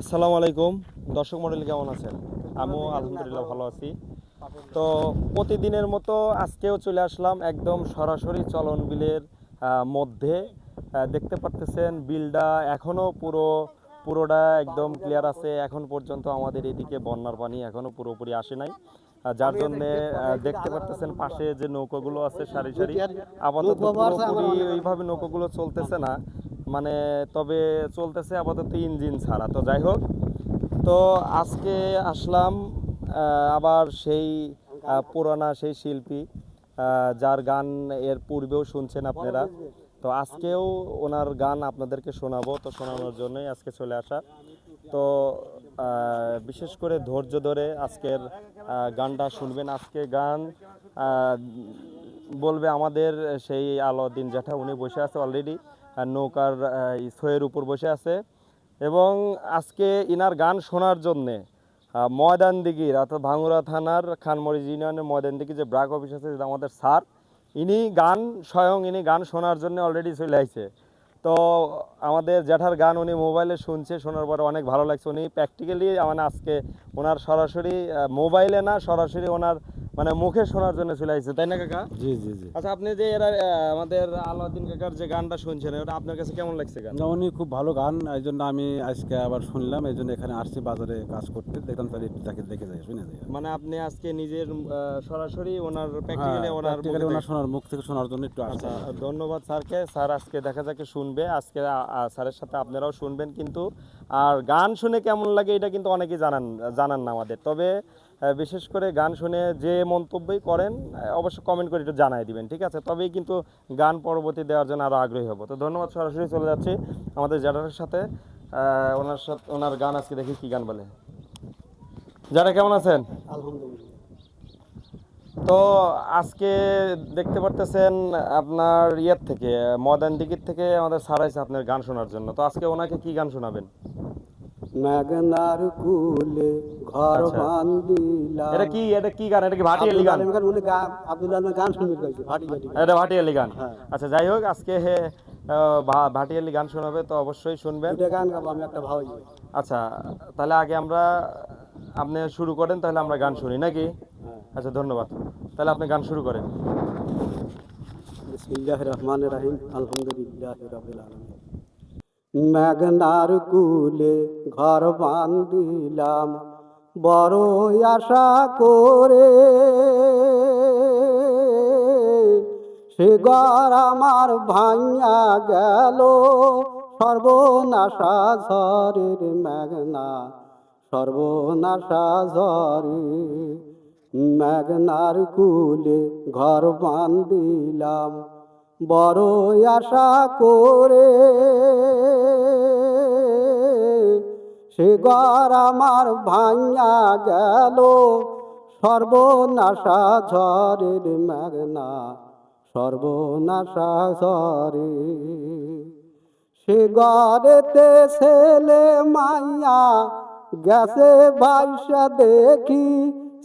আসসালামু আলাইকুম। দর্শক মন্ডলী কেমন আছেন? আমিও আলহামদুলিল্লাহ ভালো আছি। তো প্রতিদিনের মতো আজকেও চলে আসলাম একদম সরাসরি চলন বিলের মধ্যে। দেখতে পারতেছেন বিলটা এখনও পুরো, পুরোটা একদম ক্লিয়ার আছে। এখন পর্যন্ত আমাদের এদিকে বন্যার পানি এখনও পুরোপুরি আসে নাই। যার জন্য দেখতে পারতেছেন পাশে যে নৌকাগুলো আছে সারি সারি। আপাতত এইভাবে নৌকাগুলো চলতেছে না। মানে তবে চলতেছে আপাতত ইঞ্জিন ছাড়া। তো যাই হোক, তো আজকে আসলাম আবার সেই পুরানা সেই শিল্পী যার গান এর পূর্বেও শুনছেন আপনারা। তো আজকেও ওনার গান আপনাদেরকে শোনাবো, তো শোনানোর জন্যই আজকে চলে আসা। তো বিশেষ করে ধৈর্য ধরে আজকের গানটা শুনবেন। আজকে গান বলবে আমাদের সেই আলাউদ্দিন জ্যাঠা, উনি বসে আছে অলরেডি নৌকার সোয়ের উপর বসে আছে। এবং আজকে ইনার গান শোনার জন্যে ময়দান দিঘির অর্থাৎ ভাঙুরা থানার খানমরিজ ইউনিয়নের ময়দান দিঘি যে ব্রাক অফিস আছে আমাদের স্যার, ইনি গান, স্বয়ং ইনি গান শোনার জন্য অলরেডি চলে আসছে তো আমাদের জ্যাঠার গান উনি মোবাইলে শুনছে শোনার পরে অনেক ভালো লাগছে। উনি প্র্যাকটিক্যালি মানে আজকে ওনার সরাসরি মোবাইলে না সরাসরি ওনার মানে মুখে শোনার জন্য চলে আসছে তাই না কাকা? জি জি জি। আচ্ছা আপনি যে এরা আমাদের আলাউদ্দিন কাকার যে গানটা শুনছেন ওটা আপনার কাছে কেমন লাগছে গান? না উনি খুব ভালো গান এই জন্য আমি আজকে আবার শুনলাম এই জন্য এখানে আসছি বাজারে কাজ করতে। দেখলাম তাহলে তাকে দেখে যাই শুনে যাই। মানে আপনি আজকে নিজের সরাসরি ওনার প্র্যাকটিক্যালি ওনার ওনার শোনার মুখ থেকে শোনার জন্য একটু আসছে। আচ্ছা ধন্যবাদ স্যারকে। স্যার আজকে দেখা যাকে শুনবে, আজকে স্যারের সাথে আপনারাও শুনবেন কিন্তু। আর গান শুনে কেমন লাগে এটা কিন্তু অনেকেই জানান জানান না আমাদের। তবে বিশেষ করে গান শুনে যে মন্তব্যই করেন অবশ্য কমেন্ট করে একটু জানাই দিবেন, ঠিক আছে? তবেই কিন্তু গান পরবর্তী দেওয়ার জন্য আরও আগ্রহী হব। তো ধন্যবাদ, সরাসরি চলে যাচ্ছি আমাদের জ্যাঠার সাথে। ওনার সাথে, ওনার গান আজকে দেখি কি গান বলে। যারা কেমন আছেন? আলহামদুলিল্লাহ। তো আজকে দেখতে পারতেছেন আপনার ইয়ের থেকে মডার্ন দিকির থেকে আমাদের সারাইছে আপনার গান শোনার জন্য। তো আজকে ওনাকে কি গান শোনাবেন? মেঘনার কুলে ঘর আচ্ছা। বান্দিলা এটা কি এটা কি গান? এটা কি ভাটিয়ালি গান? উনি গান আব্দুল আলমের গান শুনতে গাইছে ভাটি ভাটি এটা ভাটিয়ালি গান। আচ্ছা যাই হোক আজকে হে, আহ, ভা- ভাটিয়ালি গান শোনাবে তো অবশ্যই শুনবেন। দুইটা গান গাবো আমি একটা ভাই আচ্ছা তাহলে আগে আমরা আপনি শুরু করেন তাহলে আমরা গান শুনি নাকি? হ্যাঁ। আচ্ছা ধন্যবাদ। তাহলে আপনি গান শুরু করেন। বিসমিল্লাহ রহমান রাহিম মেঘনার কুলে ঘর বান্দিলাম বড় আশা করে সে ঘর আমার ভাঙা গেল, সর্বনাশা ঝরের মেঘনা, সর্বনাশা ঝরে মেঘনার কুলে ঘর বান্দিলাম বড় আশা করে। সে ঘর আমার ভাঙা গেল, সর্বনাশা ঝরের মেঘনা, সর্বনাশা ঝরে সে ঘরেতে ছেলে মাইয়া গেছে বাইসা দেখি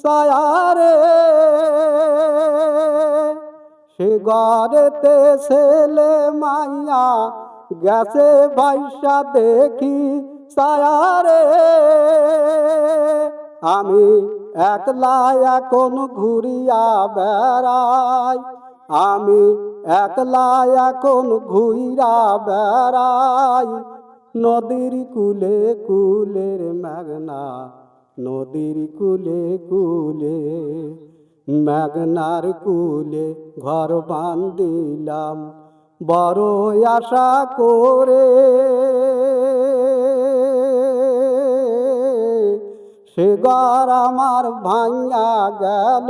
সায়ারে সে ঘরেতে ছেলে মাইয়া গেছে বাইসা দেখি সায়ারে আমি একলা এখন ঘুরিয়া বেড়াই, আমি একলা এখন ঘুইরা বেড়াই। নদীর কুলে কুলের মেঘনা নদীর কুলে কুলে, মেঘনার কুলে ঘর বান্দিলাম বড় আশা করে সে ঘর আমার ভাঙা গেল।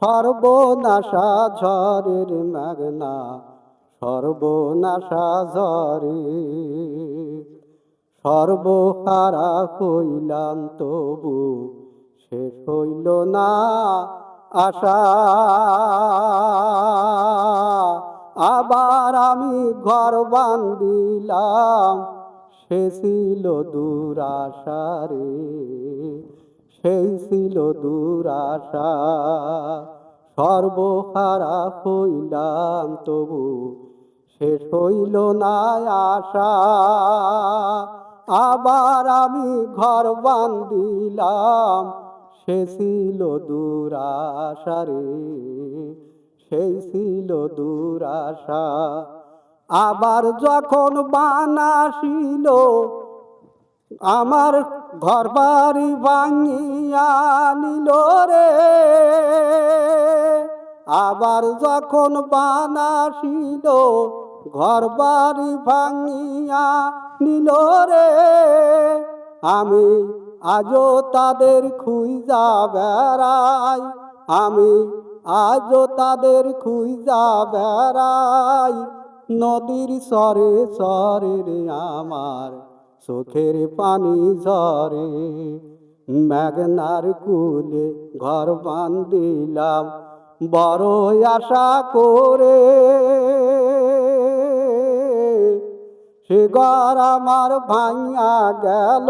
সর্বনাশা ঝরের মেঘনা, সর্বনাশা ঝরে সর্বহারা হইলাম তবু শেষ হইল না আশা। আবার আমি ঘর বান্দিলাম সে ছিল দুরাশা রে। সেই ছিল দুরাশা। সর্বহারা হইলাম তবু শেষ হইল না আশা। আবার আমি ঘর বান্দিলাম সে ছিল দুরাশা রে ছিল দুরাশা। আবার যখন বানাসিল আমার ঘর বাড়ি ভাঙিয়া রে। আবার যখন বানাসিল ঘর বাড়ি ভাঙিয়া নিল রে। আমি আজও তাদের খুঁজা বেড়াই। আমি আজও তাদের খুঁজা বেড়াই। নদীর সরে সরে রে আমার চোখের পানি ঝরে। মেঘনার কুলে ঘর বান্দিলাম বড় আশা করে। সে আমার ভাঙা গেল।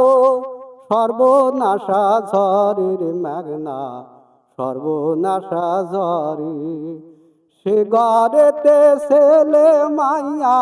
সর্বনাশা ঝরের মেঘনা সর্বনাশা ঝরে সে ঘরেতে ছেলে মাইয়া